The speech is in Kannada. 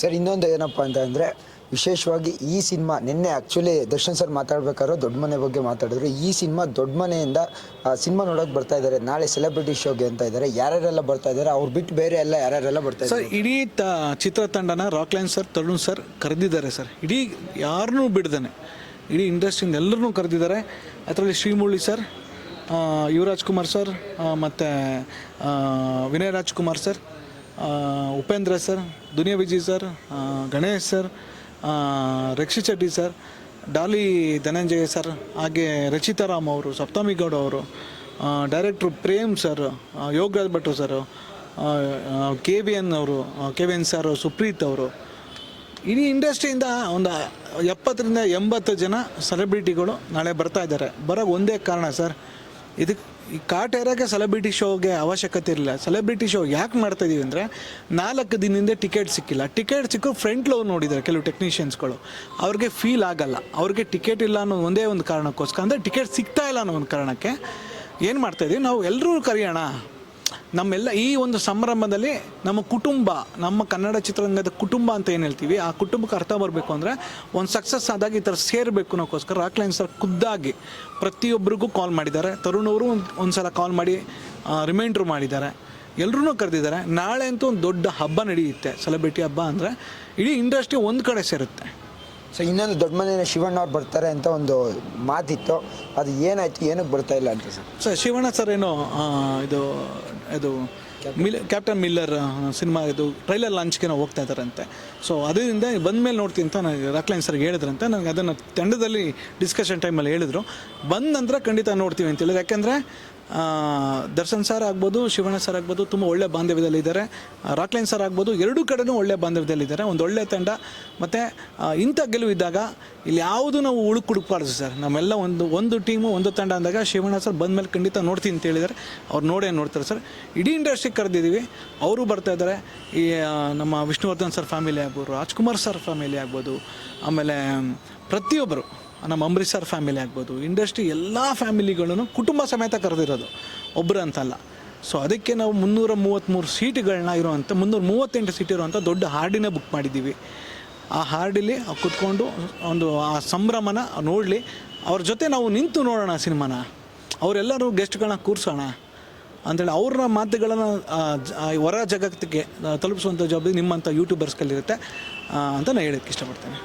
ಸರ್, ಇನ್ನೊಂದು ಏನಪ್ಪ ಅಂತ ಅಂದರೆ, ವಿಶೇಷವಾಗಿ ಈ ಸಿನಿಮಾ, ನಿನ್ನೆ ಆ್ಯಕ್ಚುಲಿ ದರ್ಶನ್ ಸರ್ ಮಾತಾಡ್ಬೇಕಾದ್ರೆ ದೊಡ್ಡ ಮನೆ ಬಗ್ಗೆ ಮಾತಾಡಿದ್ರು. ಈ ಸಿನಿಮಾ ದೊಡ್ಡ ಮನೆಯಿಂದ ಸಿನಿಮಾ ನೋಡೋಕೆ ಬರ್ತಾ ಇದ್ದಾರೆ. ನಾಳೆ ಸೆಲೆಬ್ರಿಟಿ ಶೋಗೆ ಅಂತ ಇದ್ದಾರೆ. ಯಾರ್ಯಾರೆಲ್ಲ ಬರ್ತಾ ಇದ್ದಾರೆ, ಅವ್ರು ಬಿಟ್ಟು ಬೇರೆ ಎಲ್ಲ ಯಾರ್ಯಾರೆಲ್ಲ ಬರ್ತಾ ಸರ್ ಇದ್ದಾರೆ ಇಡೀ ತ, ಚಿತ್ರತಂಡನ ರಾಕ್ಲೈನ್ ಸರ್, ತರುಣ್ ಸರ್ ಕರೆದಿದ್ದಾರೆ ಸರ್. ಇಡೀ ಯಾರನ್ನೂ ಬಿಡ್ದಾನೆ. ಇಡೀ ಇಂಡಸ್ಟ್ರಿಯಿಂದ ಎಲ್ಲರನ್ನೂ ಕರೆದಿದ್ದಾರೆ. ಅದರಲ್ಲಿ ಶ್ರೀಮುರಳಿ ಸರ್ ಯುವರಾಜ್ ಕುಮಾರ್ ಸರ್ ಮತ್ತು Vinay Rajkumar sir Upendra sir, Duniya Vijay sir Ganesh sir Rakshit Shetty sir, Dolly Dhananjaya sir, ಹಾಗೆ ರಚಿತಾರಾಮ್ ಅವರು, ಸಪ್ತಮಿ ಗೌಡ ಅವರು ಡೈರೆಕ್ಟ್ರು ಪ್ರೇಮ್ ಸರ್ ಯೋಗರಾಜ್ ಭಟ್ರು ಸರ್ ಕೆ ವಿ ಎನ್ ಅವರು K V N sir, Supreeth ಅವರು. ಇಡೀ ಇಂಡಸ್ಟ್ರಿಯಿಂದ ಒಂದು ಎಪ್ಪತ್ತರಿಂದ ಎಂಬತ್ತು ಜನ ಸೆಲೆಬ್ರಿಟಿಗಳು ನಾಳೆ ಬರ್ತಾ ಇದ್ದಾರೆ. ಬರೋ ಒಂದೇ ಕಾರಣ ಸರ್ ಇದಕ್ಕೆ ಈ ಕಾಟೇರಾಗೆ ಸೆಲೆಬ್ರಿಟಿ ಶೋಗೆ ಅವಶ್ಯಕತೆ ಇರಲಿಲ್ಲ. ಸೆಲೆಬ್ರಿಟಿ ಶೋ ಯಾಕೆ ಮಾಡ್ತಾ ಇದೀವಿ ಅಂದರೆ ನಾಲ್ಕು ದಿನದಿಂದ ಟಿಕೆಟ್ ಸಿಕ್ಕಿಲ್ಲ. ಟಿಕೆಟ್ ಸಿಕ್ಕು ಫ್ರಂಟ್ ಲೋ ನೋಡಿದ್ದಾರೆ ಕೆಲವು ಟೆಕ್ನಿಷಿಯನ್ಸ್ಗಳು ಅವ್ರಿಗೆ ಫೀಲ್ ಆಗಲ್ಲ. ಅವ್ರಿಗೆ ಟಿಕೆಟ್ ಇಲ್ಲ ಅನ್ನೋ ಒಂದೇ ಒಂದು ಕಾರಣಕ್ಕೋಸ್ಕರ. ಅಂದರೆ ಟಿಕೆಟ್ ಸಿಗ್ತಾ ಇಲ್ಲ ಅನ್ನೋ ಒಂದು ಕಾರಣಕ್ಕೆ ಏನು ಮಾಡ್ತಾಯಿದ್ದೀವಿ ನಾವು ಎಲ್ಲರೂ ಕರೆಯೋಣ. ನಮ್ಮೆಲ್ಲ ಈ ಒಂದು ಸಂಭ್ರಮದಲ್ಲಿ ನಮ್ಮ ಕುಟುಂಬ, ನಮ್ಮ ಕನ್ನಡ ಚಿತ್ರರಂಗದ ಕುಟುಂಬ ಅಂತ ಏನು ಹೇಳ್ತೀವಿ, ಆ ಕುಟುಂಬಕ್ಕೆ ಅರ್ಥ ಬರಬೇಕು ಅಂದರೆ ಒಂದು ಸಕ್ಸಸ್ ಆದಾಗ ಈ ಥರ ಸೇರಬೇಕು ಅನ್ನೋಕ್ಕೋಸ್ಕರ ರಾಕ್ಲೈನ್ ಸರ್ ಖುದ್ದಾಗಿ ಪ್ರತಿಯೊಬ್ಬರಿಗೂ ಕಾಲ್ ಮಾಡಿದ್ದಾರೆ. ತರುಣ್ ಅವರು ಒಂದು ಒಂದು ಸಲ ಕಾಲ್ ಮಾಡಿ ರಿಮೈಂಡ್ರ್ ಮಾಡಿದ್ದಾರೆ. ಎಲ್ಲರೂ ಕರೆದಿದ್ದಾರೆ. ನಾಳೆ ಅಂತೂ ಒಂದು ದೊಡ್ಡ ಹಬ್ಬ ನಡೆಯುತ್ತೆ. ಸೆಲೆಬ್ರಿಟಿ ಹಬ್ಬ ಅಂದರೆ ಇಡೀ ಇಂಡಸ್ಟ್ರಿ ಒಂದು ಕಡೆ ಸೇರುತ್ತೆ. ಸೊ ಇನ್ನೊಂದು ದೊಡ್ಡ ಮನೆಯ ಶಿವಣ್ಣ ಅವ್ರು ಬರ್ತಾರೆ ಅಂತ ಒಂದು ಮಾತಿತ್ತು. ಅದು ಏನಾಯ್ತು ಏನಕ್ಕೆ ಬರ್ತಾ ಇಲ್ಲ ಅಂತ ಸರ್? ಸರ್ ಶಿವಣ್ಣ ಸರ್ ಏನು ಇದು ಇದು ಮಿಲ್ ಕ್ಯಾಪ್ಟನ್ ಮಿಲ್ಲರ್ ಸಿನಿಮಾ ಇದು ಟ್ರೈಲರ್ ಲಾಂಚ್ಗೆ ನಾವು ಹೋಗ್ತಾ ಇದ್ದಾರಂತೆ. ಸೊ ಅದರಿಂದ ಬಂದ ಮೇಲೆ ನೋಡ್ತೀನಿ ಅಂತ ನನಗೆ ರಾಕ್ಲೈನ್ ಸರ್ಗೆ ಹೇಳಿದ್ರಂತೆ. ನನಗೆ ಅದನ್ನು ತಂಡದಲ್ಲಿ ಡಿಸ್ಕಷನ್ ಟೈಮಲ್ಲಿ ಹೇಳಿದರು. ಬಂದ ನಂತರ ಖಂಡಿತ ನೋಡ್ತೀವಿ ಅಂತ ಹೇಳಿದ್ರು. ಯಾಕೆಂದರೆ ದರ್ಶನ್ ಸರ್ ಆಗ್ಬೋದು, ಶಿವಣ್ಣ ಸರ್ ಆಗ್ಬೋದು, ತುಂಬ ಒಳ್ಳೆ ಬಾಂಧವ್ಯದಲ್ಲಿದ್ದಾರೆ ರಾಕ್ಲೈನ್ ಸರ್ ಆಗ್ಬೋದು, ಎರಡೂ ಕಡೆನೂ ಒಳ್ಳೆ ಬಾಂಧವ್ಯದಲ್ಲಿದ್ದಾರೆ ಒಂದು ಒಳ್ಳೆ ತಂಡ. ಮತ್ತು ಇಂಥ ಗೆಲುವಿದ್ದಾಗ ಇಲ್ಲಿ ಯಾವುದು ನಾವು ಉಳುಕು ಹುಡುಕ್ಬಾರ್ದು ಸರ್. ನಮ್ಮೆಲ್ಲ ಒಂದು ಒಂದು ಟೀಮು, ಒಂದು ತಂಡ ಅಂದಾಗ ಶಿವಣ್ಣ ಸರ್ ಬಂದ ಮೇಲೆ ಖಂಡಿತ ನೋಡ್ತೀನಿ ಅಂತ ಹೇಳಿದ್ದಾರೆ. ಅವ್ರು ನೋಡೇ ನೋಡ್ತಾರೆ ಸರ್. ಇಡೀ ಇಂಡಸ್ಟ್ರಿಗೆ ಕರೆದಿದ್ದೀವಿ. ಅವರು ಬರ್ತಾ ಇದ್ದಾರೆ. ಈ ನಮ್ಮ ವಿಷ್ಣುವರ್ಧನ್ ಸರ್ ಫ್ಯಾಮಿಲಿ ಆಗ್ಬೋದು, ರಾಜ್ಕುಮಾರ್ ಸರ್ ಫ್ಯಾಮಿಲಿ ಆಗ್ಬೋದು, ಆಮೇಲೆ ಪ್ರತಿಯೊಬ್ಬರು. ನಮ್ಮ ಅಂಬರೀಷ್ ಸರ್ ಫ್ಯಾಮಿಲಿ ಆಗ್ಬೋದು. ಇಂಡಸ್ಟ್ರಿ ಎಲ್ಲ ಫ್ಯಾಮಿಲಿಗಳನ್ನು ಕುಟುಂಬ ಸಮೇತ ಕರೆದಿರೋದು. ಒಬ್ಬರು ಅಂತಲ್ಲ. ಸೊ ಅದಕ್ಕೆ ನಾವು ಮುನ್ನೂರ ಮೂವತ್ತ್ಮೂರು ಸೀಟ್ಗಳನ್ನ ಇರುವಂಥ ಮುನ್ನೂರ ಮೂವತ್ತೆಂಟು ಸೀಟ್ ಇರುವಂಥ ದೊಡ್ಡ ಹಾರ್ಡಿನ ಬುಕ್ ಮಾಡಿದ್ದೀವಿ. ಆ ಹಾರ್ಡಲ್ಲಿ ಕುತ್ಕೊಂಡು ಒಂದು ಆ ಸಂಭ್ರಮನ ನೋಡಲಿ. ಅವ್ರ ಜೊತೆ ನಾವು ನಿಂತು ನೋಡೋಣ ಸಿನಿಮಾನ. ಅವರೆಲ್ಲರೂ ಗೆಸ್ಟ್ಗಳನ್ನ ಕೂರಿಸೋಣ. ಅಂತೇಳಿ ಅವ್ರ ಮಾತುಗಳನ್ನು ಹೊರ ಜಗತ್ತಿಗೆ ತಲುಪಿಸುವಂಥ ಜವಾಬ್ದಾರಿ ನಿಮ್ಮಂಥ ಯೂಟ್ಯೂಬರ್ಸ್ಗಳಿರುತ್ತೆ ಅಂತ ನಾನು ಹೇಳೋಕ್ಕೆ ಇಷ್ಟಪಡ್ತೇನೆ.